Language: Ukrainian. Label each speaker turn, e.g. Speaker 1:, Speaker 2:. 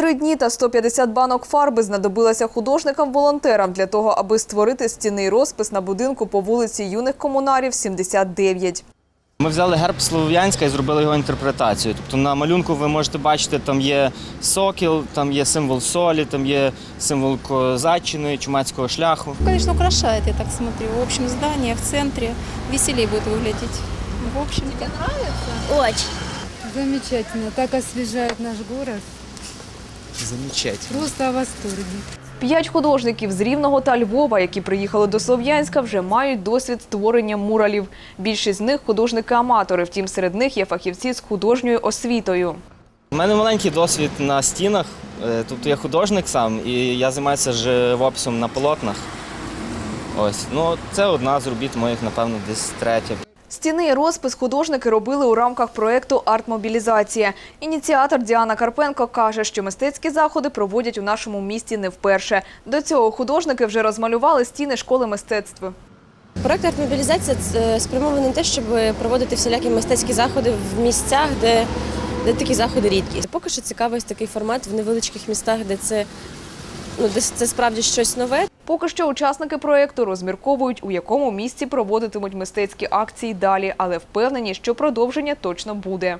Speaker 1: Три дні та 150 банок фарби знадобилося художникам-волонтерам для того, аби створити стінний розпис на будинку по вулиці юних комунарів 79.
Speaker 2: Ми взяли герб Слов'янська і зробили його інтерпретацію. Тобто на малюнку ви можете бачити, там є сокіл, там є символ солі, там є символ козаччини, чумацького шляху.
Speaker 3: Конечно, украшает, я так смотрю. В общем, здание в центре веселее будет выглядеть. В общем-то.
Speaker 4: Очень.
Speaker 5: Замечательно, так освежает наш город.
Speaker 2: Замечательно.
Speaker 5: Просто в восторге.
Speaker 1: П'ять художників з Рівного та Львова, які приїхали до Слов'янська, вже мають досвід створення муралів. Більшість з них художники-аматори, втім серед них є фахівці з художньою освітою.
Speaker 2: У мене маленький досвід на стінах. Е, Тобто я художник сам і я займаюся живописом на полотнах. Ось, ну це одна з робіт моїх, напевно, десь третя.
Speaker 1: Стінний розпис художники робили у рамках проєкту «Артмобілізація». Ініціатор Діана Карпенко каже, що мистецькі заходи проводять у нашому місті не вперше. До цього художники вже розмалювали стіни школи мистецтв.
Speaker 4: Проект «Артмобілізація» спрямований на те, щоб проводити всілякі мистецькі заходи в місцях, де, де такі заходи рідкі. Поки що цікавий такий формат в невеличких містах, де це, ну, де це справді щось нове.
Speaker 1: Поки що учасники проєкту розмірковують, у якому місці проводитимуть мистецькі акції далі, але впевнені, що продовження точно буде.